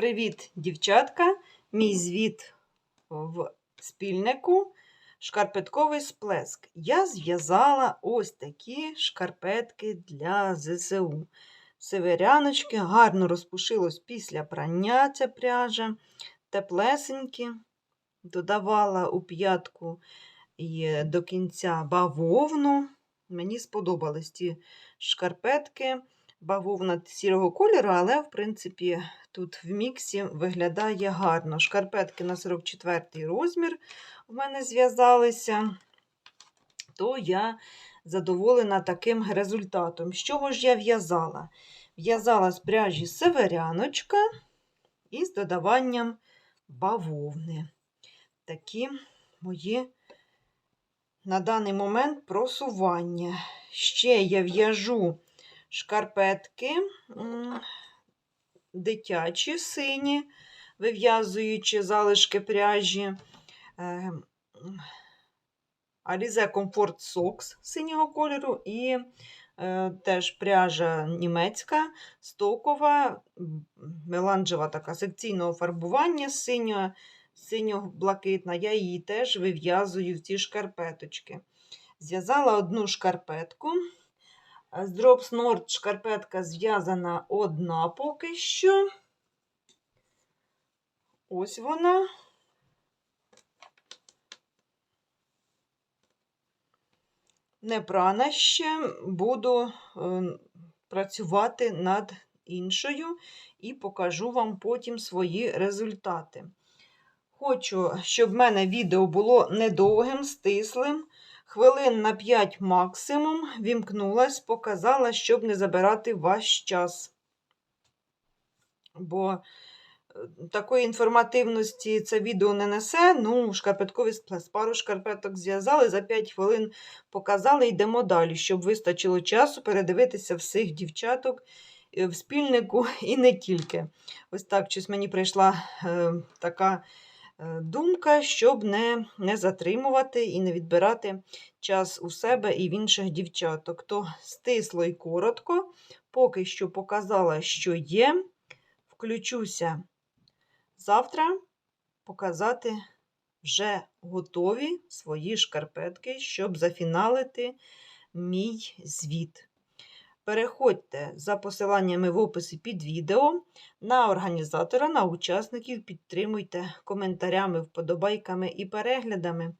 Привіт, дівчатка! Мій звіт в спільнику шкарпетковий сплеск. Я зв'язала ось такі шкарпетки для ЗСУ. Северяночки, гарно розпушилось після прання ця пряжа, теплесенькі. Додавала у п'ятку і до кінця бавовну. Мені сподобались ті шкарпетки. Бавовна сірого кольору, але, в принципі, тут в міксі виглядає гарно. Шкарпетки на 44 розмір у мене зв'язалися, то я задоволена таким результатом. З чого ж я в'язала? В'язала з пряжі северяночка і з додаванням бавовни. Такі мої на даний момент просування. Ще я в'яжу шкарпетки дитячі сині, вив'язуючи залишки пряжі. Е, Alize Comfort Socks синього кольору і е, теж пряжа німецька, стокова, меланжева така секційного фарбування синього, синьо-блакитна. Я її теж вив'язую в ці шкарпеточки. Зв'язала одну шкарпетку. З Drops Nord шкарпетка зв'язана одна поки що. Ось вона. Не прана ще, буду е, працювати над іншою і покажу вам потім свої результати. Хочу, щоб в мене відео було недовгим, стислим. Хвилин на 5 максимум вімкнулась, показала, щоб не забирати ваш час. Бо е, такої інформативності це відео не несе. Ну, шкарпетковий сплес. Пару шкарпеток зв'язали, за 5 хвилин показали, йдемо далі, щоб вистачило часу передивитися всіх дівчаток е, в спільнику і не тільки. Ось так щось мені прийшла е, така. Е, думка, щоб не не затримувати і не відбирати час у себе і в інших дівчаток. То стисло і коротко, поки що показала, що є. Включуся завтра показати вже готові свої шкарпетки, щоб зафіналити мій звіт. Переходьте за посиланнями в описі під відео на організатора, на учасників, підтримуйте коментарями, вподобайками і переглядами.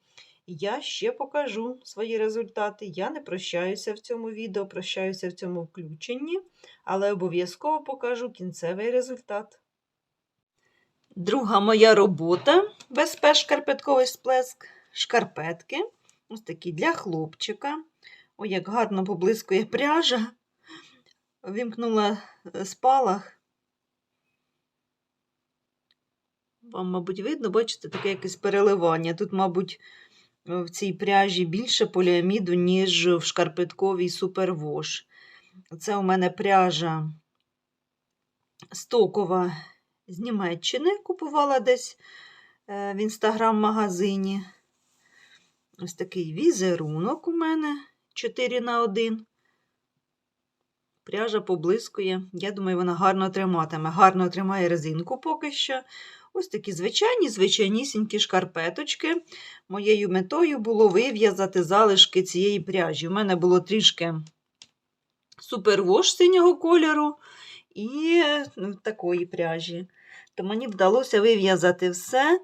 Я ще покажу свої результати. Я не прощаюся в цьому відео, прощаюся в цьому включенні, але обов'язково покажу кінцевий результат. Друга моя робота БСП шкарпетковий сплеск. Шкарпетки. Ось такі для хлопчика. Ой, як гарно поблискує пряжа вімкнула е, спалах. Вам, мабуть, видно, бачите, таке якесь переливання. Тут, мабуть, в цій пряжі більше поліаміду, ніж в шкарпетковій супервош. Це у мене пряжа стокова з Німеччини. Купувала десь е, в інстаграм-магазині. Ось такий візерунок у мене 4 на 1 Пряжа поблискує. Я думаю, вона гарно триматиме. Гарно тримає резинку поки що. Ось такі звичайні, звичайнісінькі шкарпеточки. Моєю метою було вив'язати залишки цієї пряжі. У мене було трішки супервош синього кольору і ну, такої пряжі. То мені вдалося вив'язати все.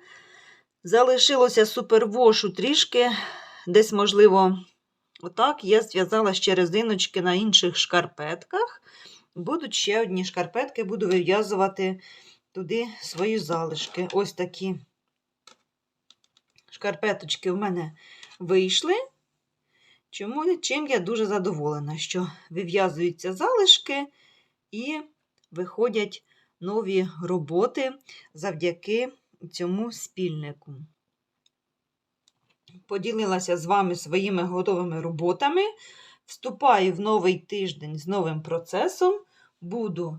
Залишилося супервошу трішки, десь, можливо, Отак я зв'язала ще резиночки на інших шкарпетках. Будуть ще одні шкарпетки, буду вив'язувати туди свої залишки. Ось такі шкарпеточки в мене вийшли. Чому, Чим я дуже задоволена, що вив'язуються залишки і виходять нові роботи завдяки цьому спільнику поділилася з вами своїми готовими роботами. Вступаю в новий тиждень з новим процесом. Буду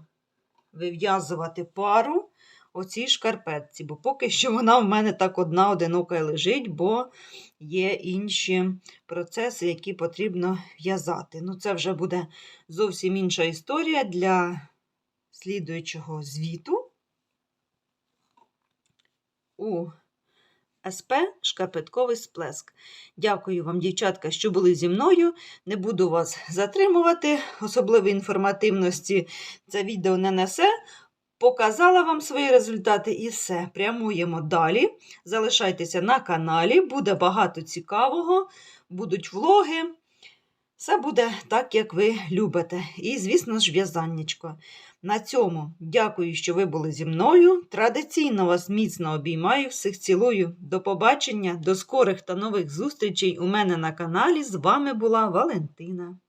вив'язувати пару оцій шкарпетці, бо поки що вона в мене так одна одинока лежить, бо є інші процеси, які потрібно в'язати. Ну, це вже буде зовсім інша історія для слідуючого звіту. у СП шкарпетковий сплеск. Дякую вам, дівчатка, що були зі мною. Не буду вас затримувати. Особливої інформативності це відео не несе. Показала вам свої результати і все. Прямуємо далі. Залишайтеся на каналі, буде багато цікавого, будуть влоги. Все буде так, як ви любите. І, звісно ж, в'язаннячко. На цьому дякую, що ви були зі мною. Традиційно вас міцно обіймаю, всіх цілую. До побачення, до скорих та нових зустрічей у мене на каналі. З вами була Валентина.